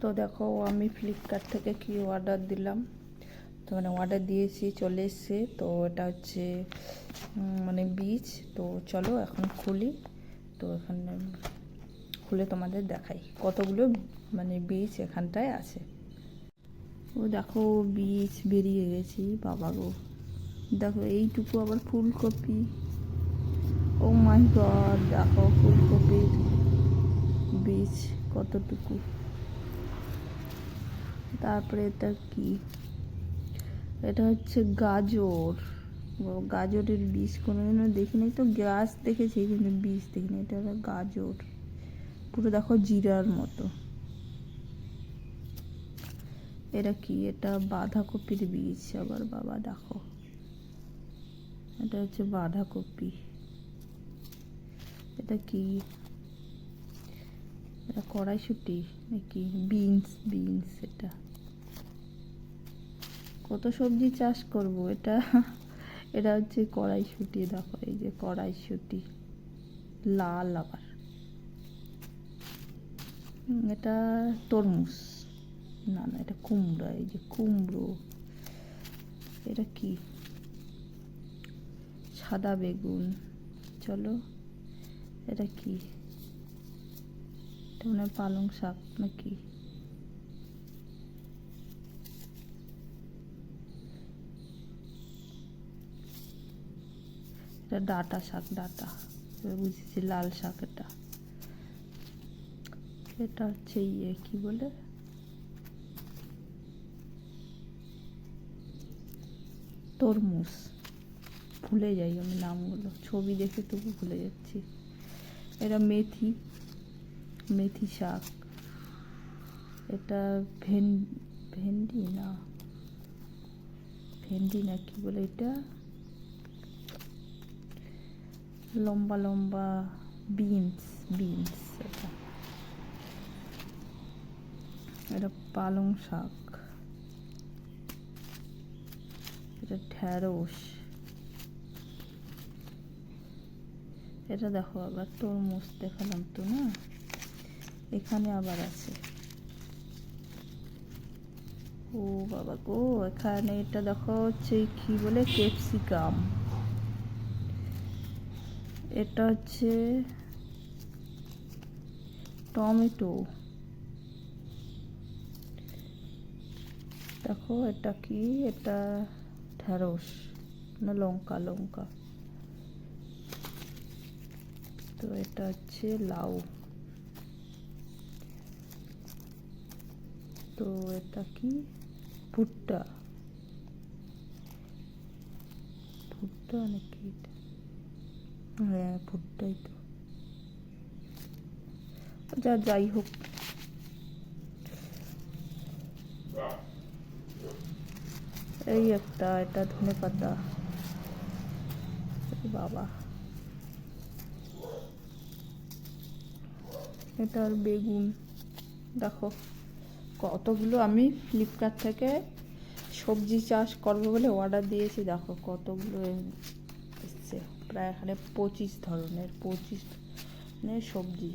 তো দেখো, আমি ফ্লিপকার্ট থেকে কি অর্ডার দিলাম? তো মানে অর্ডার দিয়েছি, চলে এসছে। তো এটা হচ্ছে মানে বীজ। তো চলো এখন খুলি। তো এখানে খুলে তোমাদের দেখাই। কতগুলো মানে বীজ এখানটায় আছে? ও দেখো, বীজ বেরিয়ে গেছি। বাবা গো। দেখো, এইটুকু আবার ফুলকপি। ও মাই গড, দেখো ফুলকপির বীজ কতটুকু। তারপরে এটা কি? এটা হচ্ছে গাজর। গাজরের বীজ কোনোদিনও দেখিনি। তো গাছ দেখেছি, কিন্তু বীজ দেখিনি। এটা হলো গাজর। পুরো দেখো জিরার মতো। এটা কি? এটা বাঁধাকপির বীজ। আবার বাবা, দেখো। এটা হচ্ছে বাঁধাকপি। এটা কি? এটা কড়াইশুটি নাকি বিনস বিনস এটা। কত সবজি চাষ করব এটা? এটা হচ্ছে কড়াইশুটি, দেখো এই যে কড়াইশুটি। লাল আবার। এটা তরমুজ। না না, এটা কুমড়া, এই যে কুমড়ো। এটা কি? সাদা বেগুন। চলো, এটা কি? এটা মনে হয় পালং শাক নাকি? এটা ডাটা শাক, ডাটা। বুঝেছি লাল শাক এটা। এটা হচ্ছে ইয়ে কি বলে? তরমুজ। ভুলে যাই আমি নামগুলো। ছবি দেখে তবু ভুলে যাচ্ছি। এটা মেথি। মেথি শাক। এটা ভেন, ভেন্ডি না? ভেন্ডি না কি বলে এটা? লম্বা লম্বা বিনস বিনস এটা। এটা পালং শাক। এটা ঢ্যাঁড়স। এটা দেখো, আবার তরমুজ দেখালাম তো, না? এখানে আবার আছে। ও বাবা গো, এখানে এটা দেখো হচ্ছে কি বলে, ক্যাপসিকাম। এটা হচ্ছে টমেটো। দেখো এটা কি? এটা ঢ্যাঁড়স, না লঙ্কা লঙ্কা। তো এটা হচ্ছে লাউ। তো এটা কি? ভুট্টা। ভুট্টা নাকি হ্যাঁ ভুট্টাই তো। যা যাই হোক। এই একটা, এটা ধনে পাতা। বাবা। এটা আর বেগুন। দেখো। কতগুলো আমি ফ্লিপকার্ট থেকে সবজি চাষ করব বলে অর্ডার দিয়েছি। দেখো কতগুলো এসছে। প্রায় এখানে পঁচিশ ধরনের, পঁচিশ সবজি।